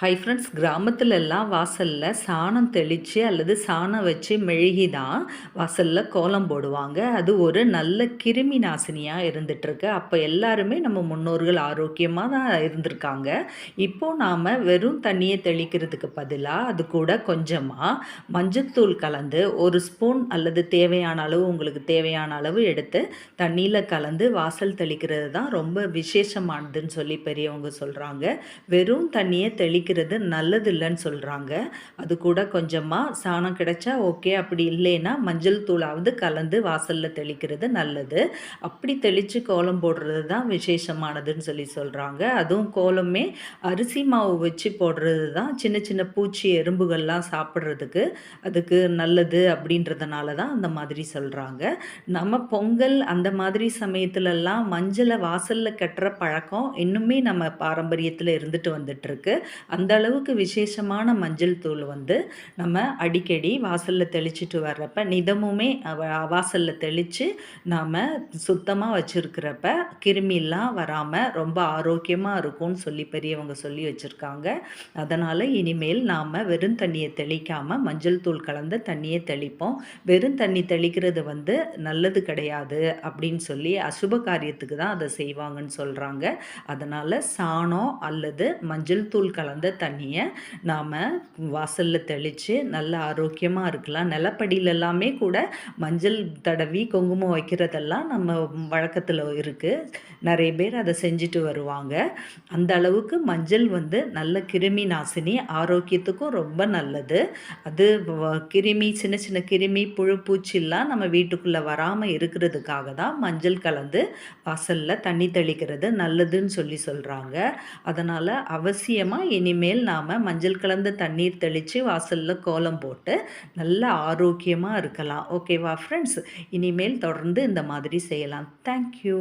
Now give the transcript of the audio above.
Hi friends கிராமத்துலலாம் வாசலில் சாணம் தெளித்து அல்லது சாணம் வச்சு மெழுகி தான் வாசலில் கோலம் போடுவாங்க. அது ஒரு நல்ல கிருமி நாசினியாக இருந்துகிட்ருக்கு அப்போ எல்லாருமே நம்ம முன்னோர்கள் ஆரோக்கியமாக தான் இருந்திருக்காங்க. இப்போது நாம் வெறும் தண்ணியை தெளிக்கிறதுக்கு பதிலாக அது கூட கொஞ்சமாக மஞ்சத்தூள் கலந்து ஒரு ஸ்பூன் அல்லது தேவையான அளவு உங்களுக்கு தேவையான அளவு எடுத்து தண்ணியில் கலந்து வாசல் தெளிக்கிறது தான் ரொம்ப விசேஷமானதுன்னு சொல்லி பெரியவங்க சொல்கிறாங்க வெறும் தண்ணியை தெளி தெளிக்கிறது நல்லது இல்லைன்னு சொல்கிறாங்க அது கூட கொஞ்சமாக சாணம் கிடைச்சா ஓகே அப்படி இல்லைன்னா மஞ்சள் தூளாவது கலந்து வாசலில் தெளிக்கிறது நல்லது. அப்படி தெளித்து கோலம் போடுறது தான் விசேஷமானதுன்னு சொல்லி சொல்கிறாங்க அதுவும் கோலமே அரிசி மாவு வச்சு போடுறது தான் சின்ன சின்ன பூச்சி எறும்புகள்லாம் சாப்பிட்றதுக்கு அதுக்கு நல்லது அப்படின்றதுனால தான் அந்த மாதிரி சொல்கிறாங்க நம்ம பொங்கல் அந்த மாதிரி சமயத்துலலாம் மஞ்சளை வாசலில் கட்டுற பழக்கம் இன்னுமே நம்ம பாரம்பரியத்தில் இருந்துட்டு வந்துட்டுருக்கு அந்த அளவுக்கு விசேஷமான மஞ்சள் தூள் வந்து நம்ம அடிக்கடி வாசலில் தெளிச்சிட்டு வர்றப்ப நிதமுமே வாசலில் தெளித்து நாம் சுத்தமாக வச்சுருக்கிறப்ப கிருமிலாம் வராமல் ரொம்ப ஆரோக்கியமாக இருக்கும்னு சொல்லி பெரியவங்க சொல்லி வச்சுருக்காங்க. அதனால் இனிமேல் நாம் வெறும் தண்ணியை தெளிக்காமல் மஞ்சள் தூள் கலந்த தண்ணியை தெளிப்போம். வெறும் தண்ணி தெளிக்கிறது வந்து நல்லது கிடையாது அப்படின்னு சொல்லி அசுப காரியத்துக்கு தான் அதை செய்வாங்கன்னு சொல்கிறாங்க அதனால் சாணம் அல்லது மஞ்சள் தூள் கலந்த தண்ணியை நாம் வாசலில் தெளித்து நல்ல ஆரோக்கியமாக இருக்கலாம். நிலப்படியில் எல்லாமே கூட மஞ்சள் தடவி குங்குமம் வைக்கிறதெல்லாம் நம்ம வழக்கத்தில் இருக்குது நிறைய பேர் அதை செஞ்சுட்டு வருவாங்க. அந்த அளவுக்கு மஞ்சள் வந்து நல்ல கிருமி நாசினி ஆரோக்கியத்துக்கும் ரொம்ப நல்லது. அது கிருமி சின்ன சின்ன கிருமி புழு பூச்சிலாம் நம்ம வீட்டுக்குள்ளே வராமல் இருக்கிறதுக்காக தான் மஞ்சள் கலந்து வாசலில் தண்ணி தெளிக்கிறது நல்லதுன்னு சொல்லி சொல்கிறாங்க அதனால் அவசியமாக இனிமேல் இனிமேல் நாம் மஞ்சள் கலந்த தண்ணீர் தெளித்து வாசலில் கோலம் போட்டு நல்ல ஆரோக்கியமாக இருக்கலாம். ஓகேவா ஃப்ரெண்ட்ஸ் இனிமேல் தொடர்ந்து இந்த மாதிரி செய்யலாம். தேங்க்யூ